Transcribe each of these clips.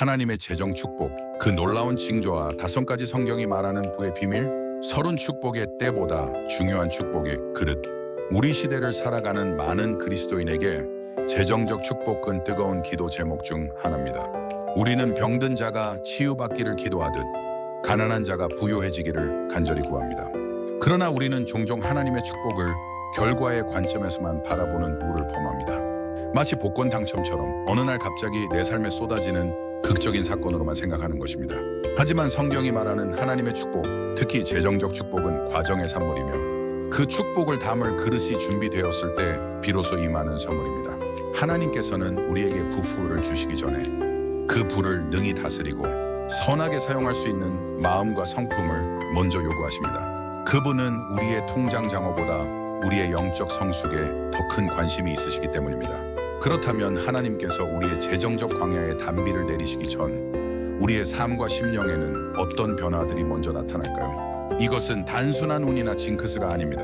하나님의 재정 축복, 그 놀라운 징조와 다섯 가지 성경이 말하는 부의 비밀, 서른 축복의 때보다 중요한 축복의 그릇. 우리 시대를 살아가는 많은 그리스도인에게 재정적 축복은 뜨거운 기도 제목 중 하나입니다. 우리는 병든 자가 치유받기를 기도하듯 가난한 자가 부유해지기를 간절히 구합니다. 그러나 우리는 종종 하나님의 축복을 결과의 관점에서만 바라보는 우를 범합니다. 마치 복권 당첨처럼 어느 날 갑자기 내 삶에 쏟아지는 극적인 사건으로만 생각하는 것입니다. 하지만 성경이 말하는 하나님의 축복, 특히 재정적 축복은 과정의 산물이며 그 축복을 담을 그릇이 준비되었을 때 비로소 임하는 선물입니다. 하나님께서는 우리에게 부fu를 주시기 전에 그 부를 능히 다스리고 선하게 사용할 수 있는 마음과 성품을 먼저 요구하십니다. 그분은 우리의 통장 장어보다 우리의 영적 성숙에 더 큰 관심이 있으시기 때문입니다. 그렇다면 하나님께서 우리의 재정적 광야에 단비를 내리시기 전 우리의 삶과 심령에는 어떤 변화들이 먼저 나타날까요? 이것은 단순한 운이나 징크스가 아닙니다.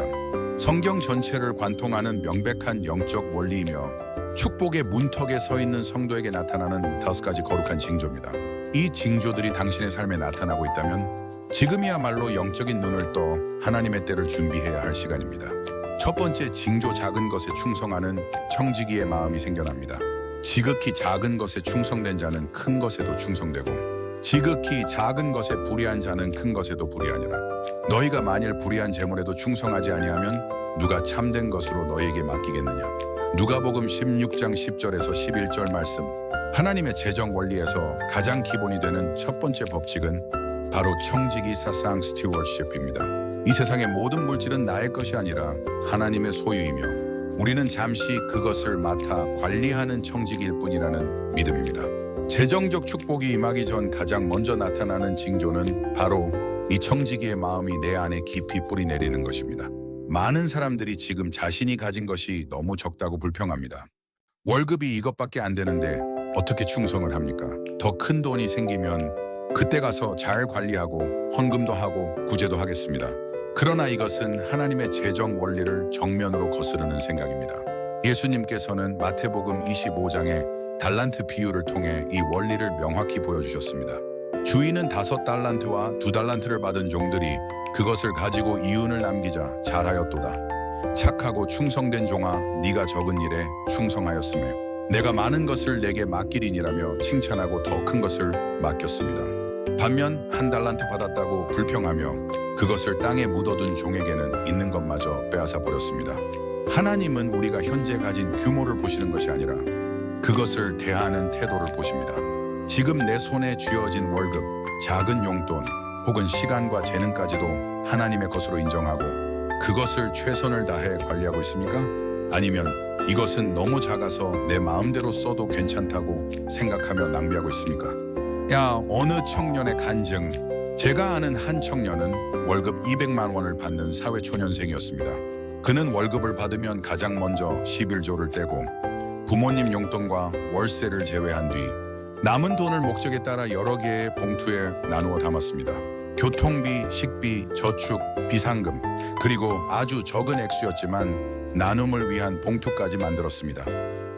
성경 전체를 관통하는 명백한 영적 원리이며 축복의 문턱에 서 있는 성도에게 나타나는 다섯 가지 거룩한 징조입니다. 이 징조들이 당신의 삶에 나타나고 있다면 지금이야말로 영적인 눈을 떠 하나님의 때를 준비해야 할 시간입니다. 첫 번째 징조 작은 것에 충성하는 청지기의 마음이 생겨납니다. 지극히 작은 것에 충성된 자는 큰 것에도 충성되고 지극히 작은 것에 불의한 자는 큰 것에도 불의하니라. 너희가 만일 불의한 재물에도 충성하지 아니하면 누가 참된 것으로 너희에게 맡기겠느냐. 누가복음 16장 10절에서 11절 말씀. 하나님의 재정 원리에서 가장 기본이 되는 첫 번째 법칙은 바로 청지기 사상 스튜어십입니다. 이 세상의 모든 물질은 나의 것이 아니라 하나님의 소유이며 우리는 잠시 그것을 맡아 관리하는 청지기일 뿐이라는 믿음입니다. 재정적 축복이 임하기 전 가장 먼저 나타나는 징조는 바로 이 청지기의 마음이 내 안에 깊이 뿌리 내리는 것입니다. 많은 사람들이 지금 자신이 가진 것이 너무 적다고 불평합니다. 월급이 이것밖에 안 되는데 어떻게 충성을 합니까? 더 큰 돈이 생기면 그때 가서 잘 관리하고 헌금도 하고 구제도 하겠습니다. 그러나 이것은 하나님의 재정 원리를 정면으로 거스르는 생각입니다. 예수님께서는 마태복음 25장의 달란트 비유를 통해 이 원리를 명확히 보여주셨습니다. 주인은 다섯 달란트와 두 달란트를 받은 종들이 그것을 가지고 이윤을 남기자 잘하였도다. 착하고 충성된 종아, 네가 적은 일에 충성하였음에 내가 많은 것을 내게 맡기리니라며 칭찬하고 더 큰 것을 맡겼습니다. 반면 한 달란트 받았다고 불평하며 그것을 땅에 묻어둔 종에게는 있는 것마저 빼앗아 버렸습니다. 하나님은 우리가 현재 가진 규모를 보시는 것이 아니라 그것을 대하는 태도를 보십니다. 지금 내 손에 쥐어진 월급, 작은 용돈 혹은 시간과 재능까지도 하나님의 것으로 인정하고 그것을 최선을 다해 관리하고 있습니까? 아니면 이것은 너무 작아서 내 마음대로 써도 괜찮다고 생각하며 낭비하고 있습니까? 야, 어느 청년의 간증. 제가 아는 한 청년은 월급 200만 원을 받는 사회초년생이었습니다. 그는 월급을 받으면 가장 먼저 11조를 떼고 부모님 용돈과 월세를 제외한 뒤 남은 돈을 목적에 따라 여러 개의 봉투에 나누어 담았습니다. 교통비, 식비, 저축, 비상금, 그리고 아주 적은 액수였지만 나눔을 위한 봉투까지 만들었습니다.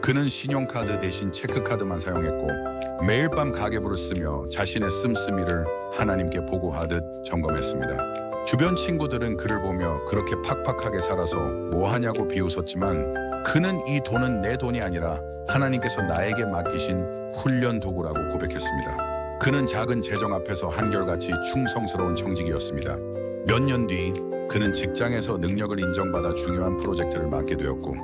그는 신용카드 대신 체크카드만 사용했고 매일 밤 가계부를 쓰며 자신의 씀씀이를 하나님께 보고하듯 점검했습니다. 주변 친구들은 그를 보며 그렇게 팍팍하게 살아서 뭐 하냐고 비웃었지만 그는 이 돈은 내 돈이 아니라 하나님께서 나에게 맡기신 훈련 도구라고 고백했습니다. 그는 작은 재정 앞에서 한결같이 충성스러운 청직이었습니다. 몇 년 뒤 그는 직장에서 능력을 인정받아 중요한 프로젝트를 맡게 되었고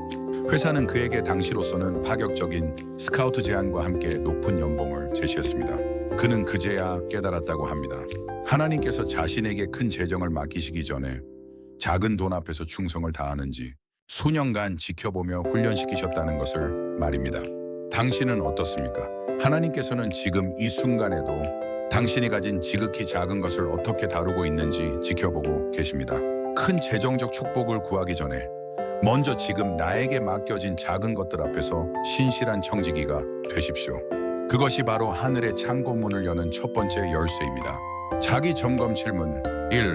회사는 그에게 당시로서는 파격적인 스카우트 제안과 함께 높은 연봉을 제시했습니다. 그는 그제야 깨달았다고 합니다. 하나님께서 자신에게 큰 재정을 맡기시기 전에 작은 돈 앞에서 충성을 다하는지 수년간 지켜보며 훈련시키셨다는 것을 말입니다. 당신은 어떻습니까? 하나님께서는 지금 이 순간에도 당신이 가진 지극히 작은 것을 어떻게 다루고 있는지 지켜보고 계십니다. 큰 재정적 축복을 구하기 전에 먼저 지금 나에게 맡겨진 작은 것들 앞에서 신실한 청지기가 되십시오. 그것이 바로 하늘의 창고문을 여는 첫 번째 열쇠입니다. 자기 점검 질문 1.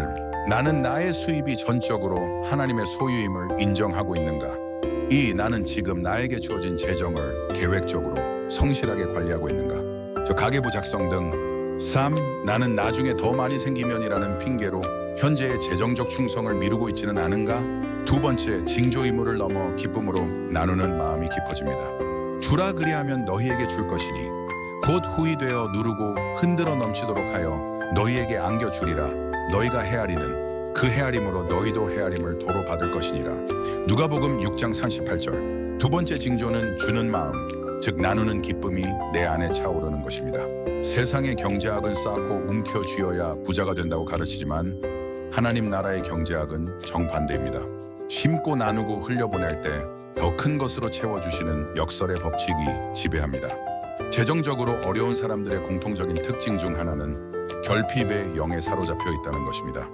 나는 나의 수입이 전적으로 하나님의 소유임을 인정하고 있는가? 2. 나는 지금 나에게 주어진 재정을 계획적으로 성실하게 관리하고 있는가? 저 가계부 작성 등 3. 나는 나중에 더 많이 생기면이라는 핑계로 현재의 재정적 충성을 미루고 있지는 않은가? 두 번째, 징조 의무를 넘어 기쁨으로 나누는 마음이 깊어집니다. 주라 그리하면 너희에게 줄 것이니 곧 후이 되어 누르고 흔들어 넘치도록 하여 너희에게 안겨 주리라. 너희가 헤아리는 그 헤아림으로 너희도 헤아림을 도로 받을 것이니라. 누가복음 6장 38절. 두 번째 징조는 주는 마음, 즉 나누는 기쁨이 내 안에 차오르는 것입니다. 세상의 경제학은 쌓고 움켜 쥐어야 부자가 된다고 가르치지만 하나님 나라의 경제학은 정반대입니다. 심고 나누고 흘려보낼 때 더 큰 것으로 채워주시는 역설의 법칙이 지배합니다. 재정적으로 어려운 사람들의 공통적인 특징 중 하나는 결핍의 영에 사로잡혀 있다는 것입니다.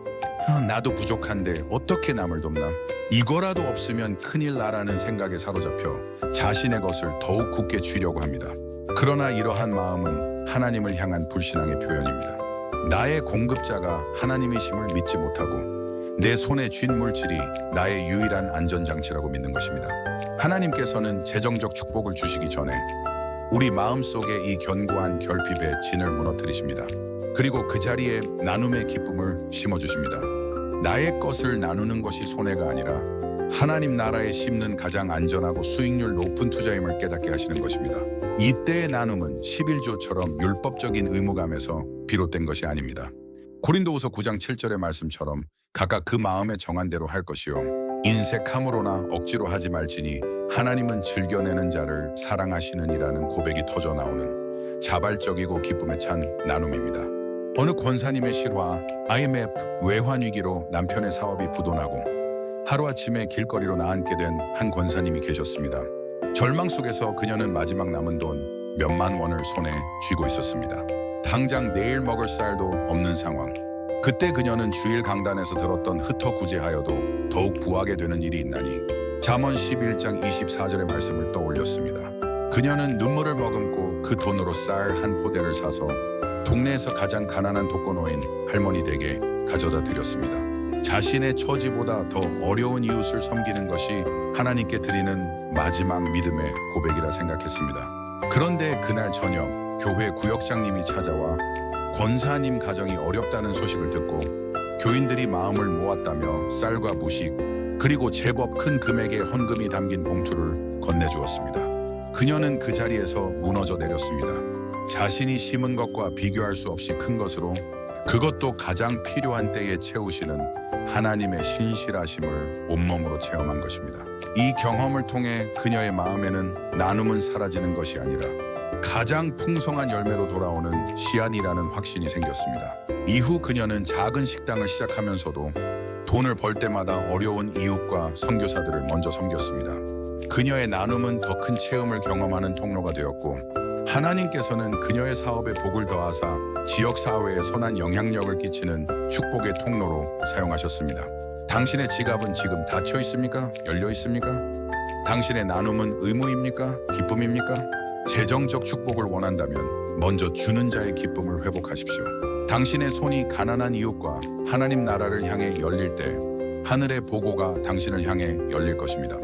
아, 나도 부족한데 어떻게 남을 돕나? 이거라도 없으면 큰일 나라는 생각에 사로잡혀 자신의 것을 더욱 굳게 쥐려고 합니다. 그러나 이러한 마음은 하나님을 향한 불신앙의 표현입니다. 나의 공급자가 하나님이심을 믿지 못하고 내 손에 쥔 물질이 나의 유일한 안전장치라고 믿는 것입니다. 하나님께서는 재정적 축복을 주시기 전에 우리 마음 속에 이 견고한 결핍의 진을 무너뜨리십니다. 그리고 그 자리에 나눔의 기쁨을 심어주십니다. 나의 것을 나누는 것이 손해가 아니라 하나님 나라에 심는 가장 안전하고 수익률 높은 투자임을 깨닫게 하시는 것입니다. 이때의 나눔은 11조처럼 율법적인 의무감에서 비롯된 것이 아닙니다. 고린도후서 9장 7절의 말씀처럼 각각 그 마음에 정한 대로 할 것이요 인색함으로나 억지로 하지 말지니 하나님은 즐겨내는 자를 사랑하시는이라는 고백이 터져 나오는 자발적이고 기쁨에 찬 나눔입니다. 어느 권사님의 실화 IMF 외환 위기로 남편의 사업이 부도나고 하루아침에 길거리로 나앉게 된 한 권사님이 계셨습니다. 절망 속에서 그녀는 마지막 남은 돈 몇만 원을 손에 쥐고 있었습니다. 당장 내일 먹을 쌀도 없는 상황. 그때 그녀는 주일 강단에서 들었던 흩어 구제하여도 더욱 부하게 되는 일이 있나니 잠언 11장 24절의 말씀을 떠올렸습니다. 그녀는 눈물을 머금고 그 돈으로 쌀 한 포대를 사서 동네에서 가장 가난한 독거노인 할머니 댁에 가져다 드렸습니다. 자신의 처지보다 더 어려운 이웃을 섬기는 것이 하나님께 드리는 마지막 믿음의 고백이라 생각했습니다. 그런데 그날 저녁 교회 구역장님이 찾아와 권사님 가정이 어렵다는 소식을 듣고 교인들이 마음을 모았다며 쌀과 무식 그리고 제법 큰 금액의 헌금이 담긴 봉투를 건네주었습니다. 그녀는 그 자리에서 무너져 내렸습니다. 자신이 심은 것과 비교할 수 없이 큰 것으로 그것도 가장 필요한 때에 채우시는 하나님의 신실하심을 온몸으로 체험한 것입니다. 이 경험을 통해 그녀의 마음에는 나눔은 사라지는 것이 아니라 가장 풍성한 열매로 돌아오는 시안이라는 확신이 생겼습니다. 이후 그녀는 작은 식당을 시작하면서도 돈을 벌 때마다 어려운 이웃과 선교사들을 먼저 섬겼습니다. 그녀의 나눔은 더 큰 체험을 경험하는 통로가 되었고 하나님께서는 그녀의 사업에 복을 더하사 지역 사회에 선한 영향력을 끼치는 축복의 통로로 사용하셨습니다. 당신의 지갑은 지금 닫혀 있습니까? 열려 있습니까? 당신의 나눔은 의무입니까? 기쁨입니까? 재정적 축복을 원한다면 먼저 주는 자의 기쁨을 회복하십시오. 당신의 손이 가난한 이웃과 하나님 나라를 향해 열릴 때 하늘의 보고가 당신을 향해 열릴 것입니다.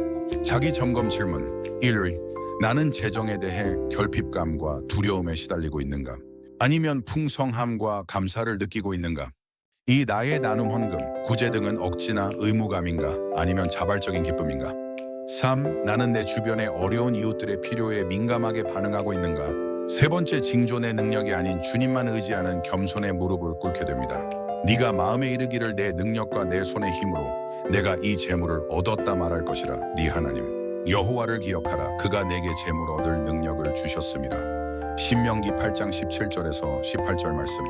자기 점검 질문 1위 나는 재정에 대해 결핍감과 두려움에 시달리고 있는가? 아니면 풍성함과 감사를 느끼고 있는가? 이 나의 나눔 헌금, 구제 등은 억지나 의무감인가? 아니면 자발적인 기쁨인가? 3. 나는 내 주변의 어려운 이웃들의 필요에 민감하게 반응하고 있는가? 세 번째 징존의 능력이 아닌 주님만 의지하는 겸손의 무릎을 꿇게 됩니다. 네가 마음에 이르기를 내 능력과 내 손의 힘으로 내가 이 재물을 얻었다 말할 것이라 네 하나님 여호와를 기억하라 그가 내게 재물 얻을 능력을 주셨습니다. 신명기 8장 17절에서 18절 말씀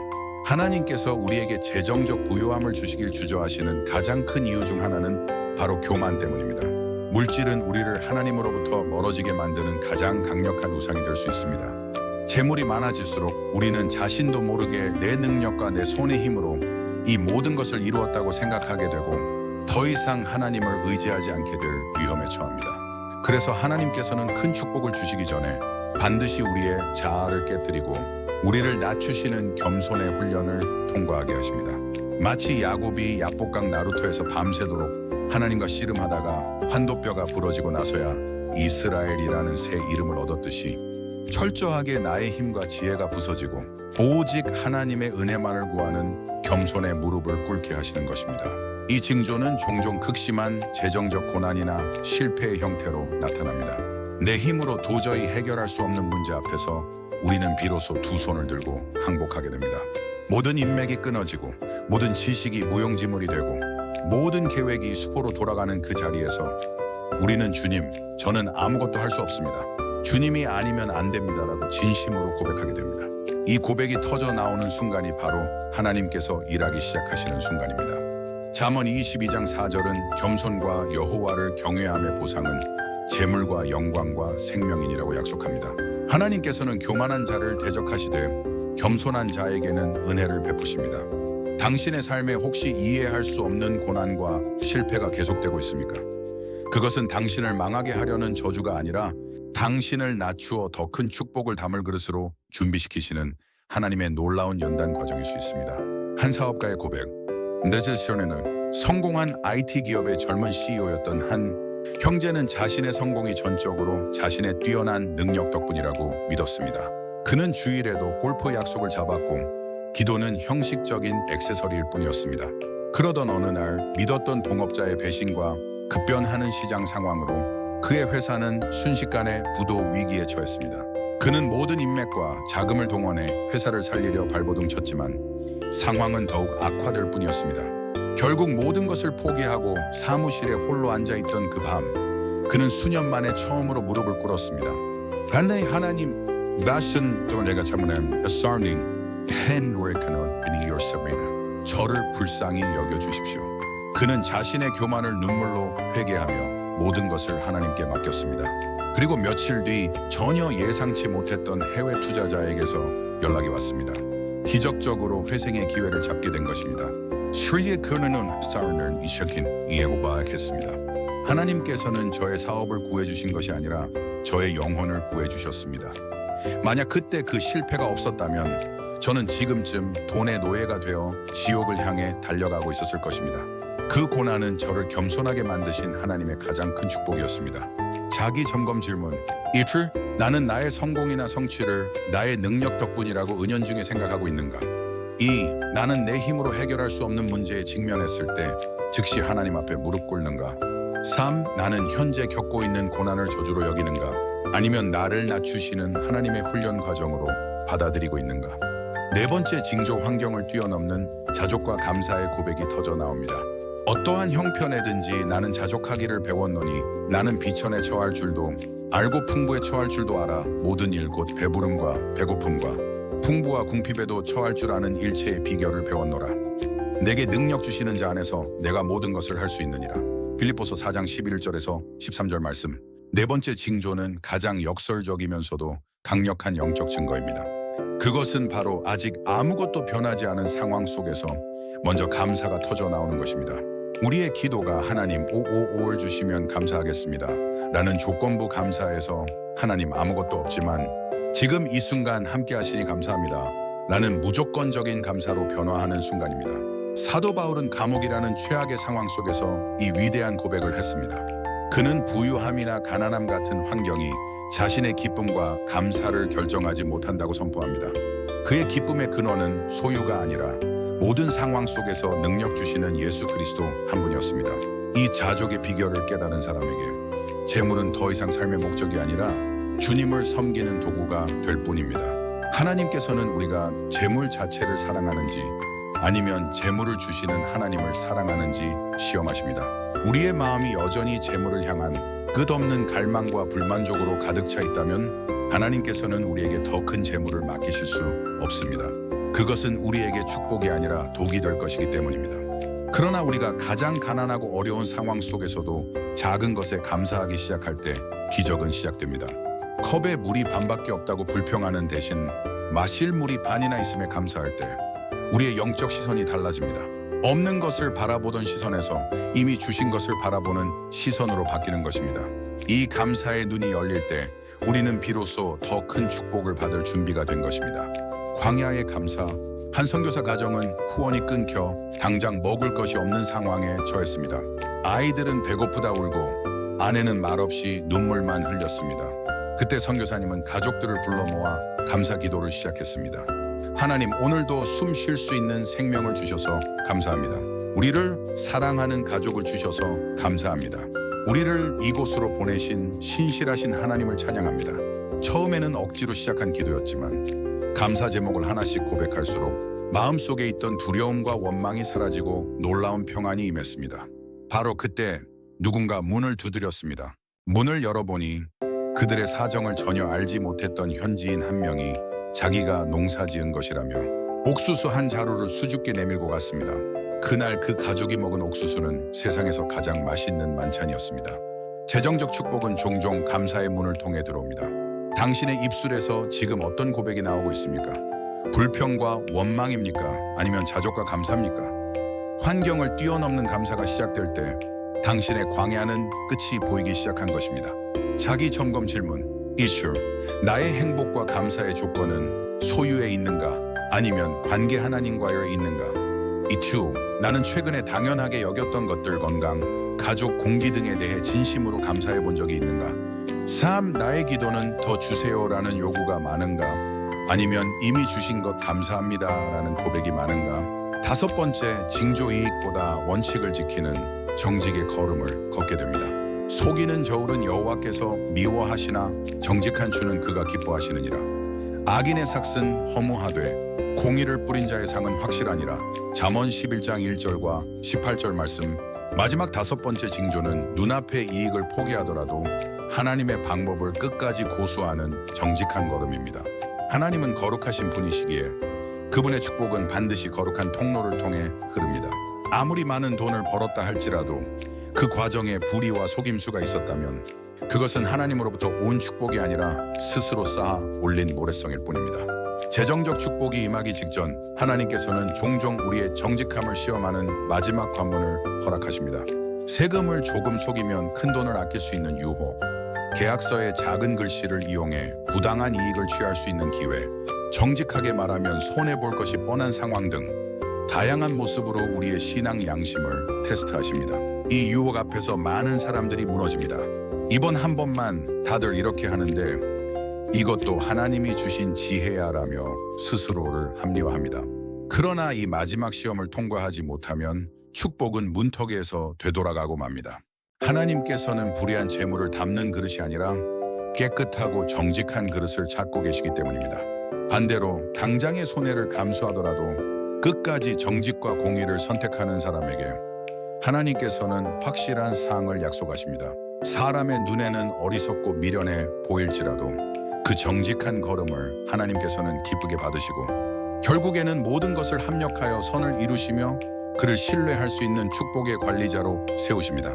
하나님께서 우리에게 재정적 부유함을 주시길 주저하시는 가장 큰 이유 중 하나는 바로 교만 때문입니다. 물질은 우리를 하나님으로부터 멀어지게 만드는 가장 강력한 우상이 될 수 있습니다. 재물이 많아질수록 우리는 자신도 모르게 내 능력과 내 손의 힘으로 이 모든 것을 이루었다고 생각하게 되고 더 이상 하나님을 의지하지 않게 될 위험에 처합니다. 그래서 하나님께서는 큰 축복을 주시기 전에 반드시 우리의 자아를 깨뜨리고 우리를 낮추시는 겸손의 훈련을 통과하게 하십니다. 마치 야곱이 야복강 나루토에서 밤새도록 하나님과 씨름하다가 환도뼈가 부러지고 나서야 이스라엘이라는 새 이름을 얻었듯이 철저하게 나의 힘과 지혜가 부서지고 오직 하나님의 은혜만을 구하는 겸손의 무릎을 꿇게 하시는 것입니다. 이 징조는 종종 극심한 재정적 고난이나 실패의 형태로 나타납니다. 내 힘으로 도저히 해결할 수 없는 문제 앞에서 우리는 비로소 두 손을 들고 항복하게 됩니다. 모든 인맥이 끊어지고 모든 지식이 무용지물이 되고 모든 계획이 수포로 돌아가는 그 자리에서 우리는 주님, 저는 아무것도 할 수 없습니다. 주님이 아니면 안 됩니다라고 진심으로 고백하게 됩니다. 이 고백이 터져 나오는 순간이 바로 하나님께서 일하기 시작하시는 순간입니다. 잠언 22장 4절은 겸손과 여호와를 경외함의 보상은 재물과 영광과 생명이니라고 약속합니다. 하나님께서는 교만한 자를 대적하시되 겸손한 자에게는 은혜를 베푸십니다. 당신의 삶에 혹시 이해할 수 없는 고난과 실패가 계속되고 있습니까? 그것은 당신을 망하게 하려는 저주가 아니라 당신을 낮추어 더 큰 축복을 담을 그릇으로 준비시키시는 하나님의 놀라운 연단 과정일 수 있습니다. 한 사업가의 고백. 내제 시절에는 성공한 IT 기업의 젊은 CEO였던 한 형제는 자신의 성공이 전적으로 자신의 뛰어난 능력 덕분이라고 믿었습니다. 그는 주일에도 골프 약속을 잡았고 기도는 형식적인 액세서리일 뿐이었습니다. 그러던 어느 날 믿었던 동업자의 배신과 급변하는 시장 상황으로 그의 회사는 순식간에 부도 위기에 처했습니다. 그는 모든 인맥과 자금을 동원해 회사를 살리려 발버둥 쳤지만 상황은 더욱 악화될 뿐이었습니다. 결국 모든 것을 포기하고 사무실에 홀로 앉아 있던 그 밤, 그는 수년 만에 처음으로 무릎을 꿇었습니다. 반대 하나님, 나신 또 내가 잘못한 sarning 헨웨크는 이었습니다. 저를 불쌍히 여겨 주십시오. 그는 자신의 교만을 눈물로 회개하며 모든 것을 하나님께 맡겼습니다. 그리고 며칠 뒤 전혀 예상치 못했던 해외 투자자에게서 연락이 왔습니다. 기적적으로 회생의 기회를 잡게 된 것입니다. 스리의 그는 스타르는 이셔킨 예고바했습니다. 하나님께서는 저의 사업을 구해주신 것이 아니라 저의 영혼을 구해주셨습니다. 만약 그때 그 실패가 없었다면 저는 지금쯤 돈의 노예가 되어 지옥을 향해 달려가고 있었을 것입니다. 그 고난은 저를 겸손하게 만드신 하나님의 가장 큰 축복이었습니다. 자기 점검 질문. 이틀 나는 나의 성공이나 성취를 나의 능력 덕분이라고 은연중에 생각하고 있는가? 2. 나는 내 힘으로 해결할 수 없는 문제에 직면했을 때 즉시 하나님 앞에 무릎 꿇는가? 3. 나는 현재 겪고 있는 고난을 저주로 여기는가? 아니면 나를 낮추시는 하나님의 훈련 과정으로 받아들이고 있는가? 네 번째 징조 환경을 뛰어넘는 자족과 감사의 고백이 터져 나옵니다. 어떠한 형편에든지 나는 자족하기를 배웠노니 나는 비천에 처할 줄도 알고 풍부에 처할 줄도 알아 모든 일 곧 배부름과 배고픔과 풍부와 궁핍에도 처할 줄 아는 일체의 비결을 배웠노라. 내게 능력 주시는 자 안에서 내가 모든 것을 할 수 있느니라. 빌립보서 4장 11절에서 13절 말씀. 네 번째 징조는 가장 역설적이면서도 강력한 영적 증거입니다 그것은 바로 아직 아무것도 변하지 않은 상황 속에서 먼저 감사가 터져 나오는 것입니다. 우리의 기도가 하나님 555를 주시면 감사하겠습니다. 라는 조건부 감사에서 하나님 아무것도 없지만 지금 이 순간 함께 하시니 감사합니다. 라는 무조건적인 감사로 변화하는 순간입니다. 사도 바울은 감옥이라는 최악의 상황 속에서 이 위대한 고백을 했습니다. 그는 부유함이나 가난함 같은 환경이 자신의 기쁨과 감사를 결정하지 못한다고 선포합니다. 그의 기쁨의 근원은 소유가 아니라 모든 상황 속에서 능력 주시는 예수 그리스도 한 분이었습니다. 이 자족의 비결을 깨달은 사람에게 재물은 더 이상 삶의 목적이 아니라 주님을 섬기는 도구가 될 뿐입니다. 하나님께서는 우리가 재물 자체를 사랑하는지 아니면 재물을 주시는 하나님을 사랑하는지 시험하십니다. 우리의 마음이 여전히 재물을 향한 끝없는 갈망과 불만족으로 가득 차 있다면 하나님께서는 우리에게 더 큰 재물을 맡기실 수 없습니다. 그것은 우리에게 축복이 아니라 독이 될 것이기 때문입니다. 그러나 우리가 가장 가난하고 어려운 상황 속에서도 작은 것에 감사하기 시작할 때 기적은 시작됩니다. 컵에 물이 반밖에 없다고 불평하는 대신 마실 물이 반이나 있음에 감사할 때 우리의 영적 시선이 달라집니다. 없는 것을 바라보던 시선에서 이미 주신 것을 바라보는 시선으로 바뀌는 것입니다. 이 감사의 눈이 열릴 때 우리는 비로소 더 큰 축복을 받을 준비가 된 것입니다. 광야의 감사. 한 선교사 가정은 후원이 끊겨 당장 먹을 것이 없는 상황에 처했습니다. 아이들은 배고프다 울고 아내는 말없이 눈물만 흘렸습니다. 그때 선교사님은 가족들을 불러 모아 감사 기도를 시작했습니다. 하나님 오늘도 숨 쉴 수 있는 생명을 주셔서 감사합니다. 우리를 사랑하는 가족을 주셔서 감사합니다. 우리를 이곳으로 보내신 신실하신 하나님을 찬양합니다. 처음에는 억지로 시작한 기도였지만 감사 제목을 하나씩 고백할수록 마음속에 있던 두려움과 원망이 사라지고 놀라운 평안이 임했습니다. 바로 그때 누군가 문을 두드렸습니다. 문을 열어보니 그들의 사정을 전혀 알지 못했던 현지인 한 명이 자기가 농사 지은 것이라며 옥수수 한 자루를 수줍게 내밀고 갔습니다. 그날 그 가족이 먹은 옥수수는 세상에서 가장 맛있는 만찬이었습니다. 재정적 축복은 종종 감사의 문을 통해 들어옵니다. 당신의 입술에서 지금 어떤 고백이 나오고 있습니까? 불평과 원망입니까? 아니면 자족과 감사입니까? 환경을 뛰어넘는 감사가 시작될 때 당신의 광야는 끝이 보이기 시작한 것입니다. 자기 점검 질문. 이슈. 나의 행복과 감사의 조건은 소유에 있는가? 아니면 관계 하나님과에 있는가? 이투. 나는 최근에 당연하게 여겼던 것들 건강, 가족, 공기 등에 대해 진심으로 감사해 본 적이 있는가? 3. 나의 기도는 더 주세요라는 요구가 많은가? 아니면 이미 주신 것 감사합니다라는 고백이 많은가? 다섯 번째, 징조 이익보다 원칙을 지키는 정직의 걸음을 걷게 됩니다. 속이는 저울은 여호와께서 미워하시나 정직한 주는 그가 기뻐하시느니라. 악인의 삭은 허무하되 공의를 뿌린 자의 상은 확실하니라. 잠언 11장 1절과 18절 말씀. 마지막 다섯 번째 징조는 눈앞의 이익을 포기하더라도 하나님의 방법을 끝까지 고수하는 정직한 걸음입니다. 하나님은 거룩하신 분이시기에 그분의 축복은 반드시 거룩한 통로를 통해 흐릅니다. 아무리 많은 돈을 벌었다 할지라도 그 과정에 불의와 속임수가 있었다면 그것은 하나님으로부터 온 축복이 아니라 스스로 쌓아 올린 모래성일 뿐입니다. 재정적 축복이 임하기 직전 하나님께서는 종종 우리의 정직함을 시험하는 마지막 관문을 허락하십니다. 세금을 조금 속이면 큰 돈을 아낄 수 있는 유혹, 계약서의 작은 글씨를 이용해 부당한 이익을 취할 수 있는 기회, 정직하게 말하면 손해 볼 것이 뻔한 상황 등 다양한 모습으로 우리의 신앙 양심을 테스트하십니다. 이 유혹 앞에서 많은 사람들이 무너집니다. 이번 한 번만 다들 이렇게 하는데 이것도 하나님이 주신 지혜야라며 스스로를 합리화합니다. 그러나 이 마지막 시험을 통과하지 못하면 축복은 문턱에서 되돌아가고 맙니다. 하나님께서는 불의한 재물을 담는 그릇이 아니라 깨끗하고 정직한 그릇을 찾고 계시기 때문입니다. 반대로 당장의 손해를 감수하더라도 끝까지 정직과 공의를 선택하는 사람에게 하나님께서는 확실한 상을 약속하십니다. 사람의 눈에는 어리석고 미련해 보일지라도 그 정직한 걸음을 하나님께서는 기쁘게 받으시고 결국에는 모든 것을 합력하여 선을 이루시며 그를 신뢰할 수 있는 축복의 관리자로 세우십니다.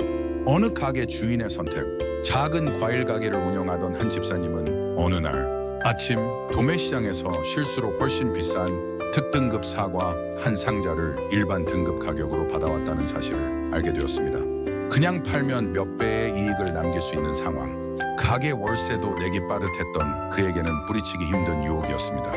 어느 가게 주인의 선택, 작은 과일 가게를 운영하던 한 집사님은 어느 날 아침 도매시장에서 실수로 훨씬 비싼 특등급 사과 한 상자를 일반 등급 가격으로 받아왔다는 사실을 알게 되었습니다. 그냥 팔면 몇 배의 이익을 남길 수 있는 상황. 가게 월세도 내기 빠듯했던 그에게는 뿌리치기 힘든 유혹이었습니다.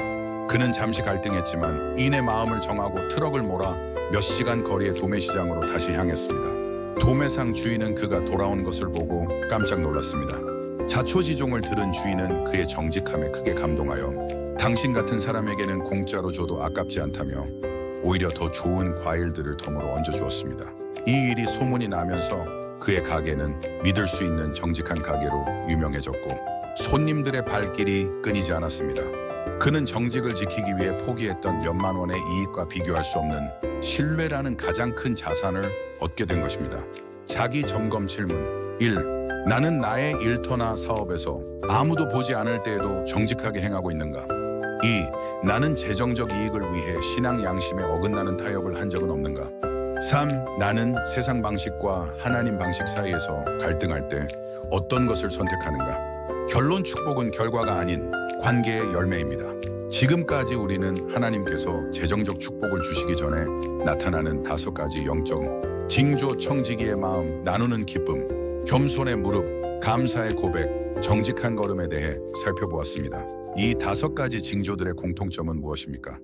그는 잠시 갈등했지만 이내 마음을 정하고 트럭을 몰아 몇 시간 거리의 도매시장으로 다시 향했습니다. 도매상 주인은 그가 돌아온 것을 보고 깜짝 놀랐습니다. 자초지종을 들은 주인은 그의 정직함에 크게 감동하여 당신 같은 사람에게는 공짜로 줘도 아깝지 않다며 오히려 더 좋은 과일들을 덤으로 얹어주었습니다. 이 일이 소문이 나면서 그의 가게는 믿을 수 있는 정직한 가게로 유명해졌고 손님들의 발길이 끊이지 않았습니다. 그는 정직을 지키기 위해 포기했던 몇만 원의 이익과 비교할 수 없는 신뢰라는 가장 큰 자산을 얻게 된 것입니다. 자기 점검 질문 1. 나는 나의 일터나 사업에서 아무도 보지 않을 때에도 정직하게 행하고 있는가? 2. 나는 재정적 이익을 위해 신앙 양심에 어긋나는 타협을 한 적은 없는가? 3. 나는 세상 방식과 하나님 방식 사이에서 갈등할 때 어떤 것을 선택하는가? 결론 축복은 결과가 아닌 관계의 열매입니다. 지금까지 우리는 하나님께서 재정적 축복을 주시기 전에 나타나는 다섯 가지 영적 징조 청지기의 마음 나누는 기쁨 겸손의 무릎 감사의 고백 정직한 걸음에 대해 살펴보았습니다. 이 다섯 가지 징조들의 공통점은 무엇입니까?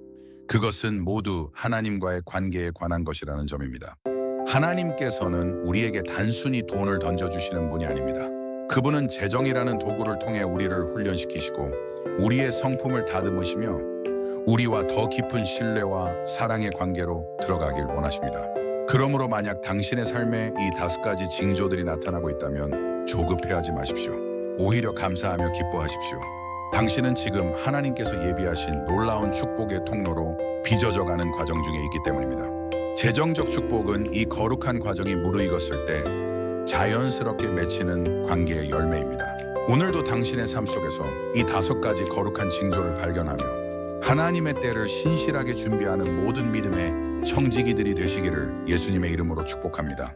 그것은 모두 하나님과의 관계에 관한 것이라는 점입니다. 하나님께서는 우리에게 단순히 돈을 던져주시는 분이 아닙니다. 그분은 재정이라는 도구를 통해 우리를 훈련시키시고 우리의 성품을 다듬으시며 우리와 더 깊은 신뢰와 사랑의 관계로 들어가길 원하십니다. 그러므로 만약 당신의 삶에 이 다섯 가지 징조들이 나타나고 있다면 조급해하지 마십시오. 오히려 감사하며 기뻐하십시오. 당신은 지금 하나님께서 예비하신 놀라운 축복의 통로로 빚어져가는 과정 중에 있기 때문입니다. 재정적 축복은 이 거룩한 과정이 무르익었을 때 자연스럽게 맺히는 관계의 열매입니다. 오늘도 당신의 삶 속에서 이 다섯 가지 거룩한 징조를 발견하며 하나님의 때를 신실하게 준비하는 모든 믿음의 청지기들이 되시기를 예수님의 이름으로 축복합니다.